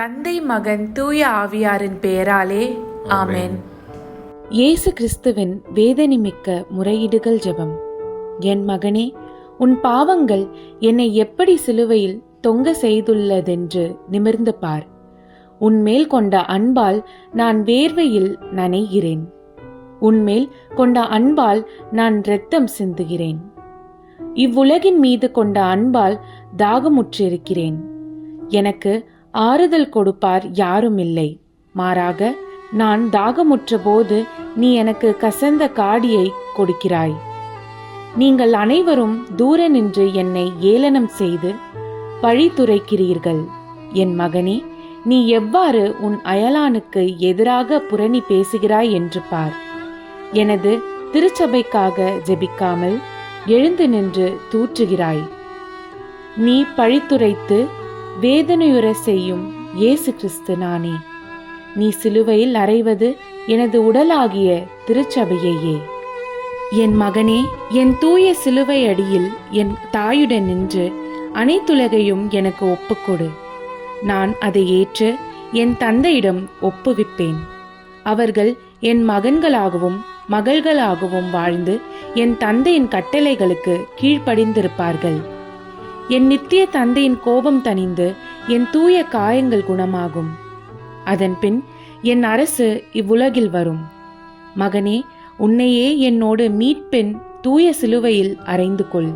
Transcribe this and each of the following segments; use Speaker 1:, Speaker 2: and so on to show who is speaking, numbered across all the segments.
Speaker 1: தந்தை மகன் தூய ஆவியாரின் பெயராலே ஆமென்.
Speaker 2: இயேசு கிறிஸ்துவின் வேதனைமிக்க முறையீடுகள் ஜெபம். என் மகனே உன் பாவங்கள் என்னை எப்படி சிலுவையில் தொங்க செய்துள்ளதென்று நிமிர்ந்து பார். உன்மேல் கொண்ட அன்பால் நான் வேர்வையில் நனைகிறேன். உன்மேல் கொண்ட அன்பால் நான் இரத்தம் சிந்துகிறேன். இவ்வுலகின் மீது கொண்ட அன்பால் தாகமுற்றிருக்கிறேன். எனக்கு ஆறுதல் கொடுப்பார் யாரும் இல்லை. மாறாக நான் தாகமுற்ற போது நீ எனக்கு கசந்த காடியை கொடுக்கிறாய். நீங்கள் அனைவரும் தூர நின்று என்னை ஏளனம் செய்து பழித்துரைக்கிறீர்கள் என் மகனே நீ எவ்வாறு உன் அயலானுக்கு எதிராக புரணி பேசுகிறாய் என்று பார். எனது திருச்சபைக்காக ஜெபிக்காமல் எழுந்து நின்று தூற்றுகிறாய். நீ பழித்துரைத்து வேதனையுற செய்யும் இயேசு கிறிஸ்து நானே. நீ சிலுவையில் அறைவது எனது உடலாகிய திருச்சபையையே. என் மகனே என் தூய சிலுவை அடியில் என் தாயுடன் நின்று அனைத்துலகையும் எனக்கு ஒப்புக்கொடு. நான் அதை ஏற்று என் தந்தையிடம் ஒப்புவிப்பேன். அவர்கள் என் மகன்களாகவும் மகள்களாகவும் வாழ்ந்து என் தந்தையின் கட்டளைகளுக்கு கீழ்ப்படிந்திருப்பார்கள். என் நித்திய தந்தையின் கோபம் தணிந்து என் தூய காயங்கள் குணமாகும். அதன்பின் என் அரசு இவ்வுலகில் வரும். மகனே உன்னையே என்னோடு மீட்பெண் தூய சிலுவையில் அறைந்து கொள்.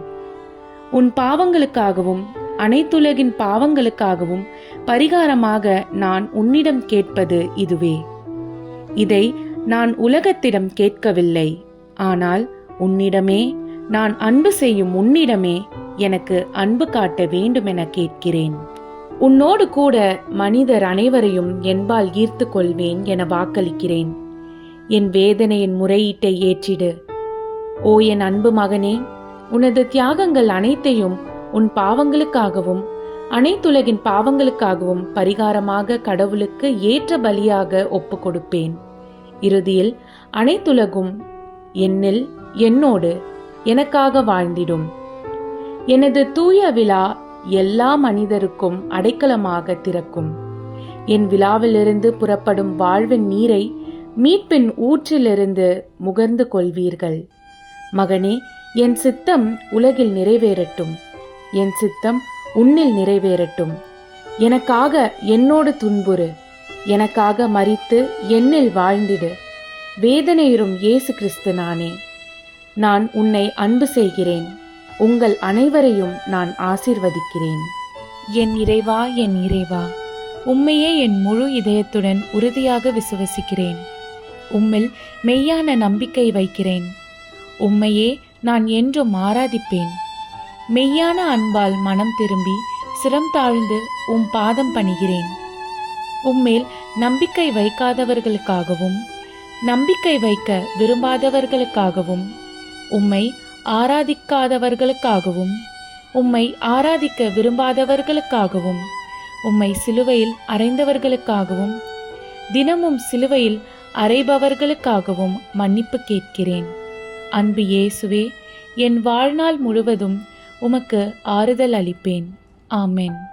Speaker 2: உன் பாவங்களுக்காகவும் அனைத்துலகின் பாவங்களுக்காகவும் பரிகாரமாக நான் உன்னிடம் கேட்பது இதுவே. இதை நான் உலகத்திடம் கேட்கவில்லை. ஆனால் உன்னிடமே நான் அன்பு செய்யும் உன்னிடமே எனக்கு அன்பு காட்ட வேண்டுமென கேட்கிறேன். உன்னோடு கூட மனிதர் அனைவரையும் என்பால் ஈர்த்து கொள்வேன் என வாக்களிக்கிறேன். என் வேதனையின் முறையீட்டை ஏற்றிடு. ஓ என் அன்பு மகனே உனது தியாகங்கள் அனைத்தையும் உன் பாவங்களுக்காகவும் அனைத்துலகின் பாவங்களுக்காகவும் பரிகாரமாக கடவுளுக்கு ஏற்ற பலியாக ஒப்பு கொடுப்பேன். இறுதியில் அனைத்துலகும் என்னில் என்னோடு எனக்காக வாழ்ந்திடும். எனது தூய விழா எல்லா மனிதருக்கும் அடைக்கலமாக திறக்கும். என் விழாவிலிருந்து புறப்படும் வாழ்வின் நீரை மீட்பின் ஊற்றிலிருந்து முகர்ந்து கொள்வீர்கள். மகனே என் சித்தம் உலகில் நிறைவேறட்டும். என் சித்தம் உன்னில் நிறைவேறட்டும். எனக்காக என்னோடு துன்புறு. எனக்காக மறித்து என்னில் வாழ்ந்திடு. வேதனையுறும் இயேசு கிறிஸ்து நானே. நான் உன்னை அன்பு செய்கிறேன். உங்கள் அனைவரையும் நான் ஆசீர்வதிக்கிறேன். என் இறைவா என் இறைவா உம்மையே என் முழு இதயத்துடன் உறுதியாக விசுவசிக்கிறேன். உம்மில் மெய்யான நம்பிக்கை வைக்கிறேன். உம்மையே நான் என்றும் ஆராதிப்பேன். மெய்யான அன்பால் மனம் திரும்பி சிரம் தாழ்ந்து உம் பாதம் பணிகிறேன். உம்மேல் நம்பிக்கை வைக்காதவர்களுக்காகவும் நம்பிக்கை வைக்க விரும்பாதவர்களுக்காகவும் உம்மை ஆராதிக்காதவர்களுக்காகவும் உம்மை ஆராதிக்க விரும்பாதவர்களுக்காகவும் உம்மை சிலுவையில் அறைந்தவர்களுக்காகவும் தினமும் சிலுவையில் அறைபவர்களுக்காகவும் மன்னிப்பு கேட்கிறேன். அன்பு இயேசுவே என் வாழ்நாள் முழுவதும் உமக்கு ஆறுதல் அளிப்பேன். ஆமென்.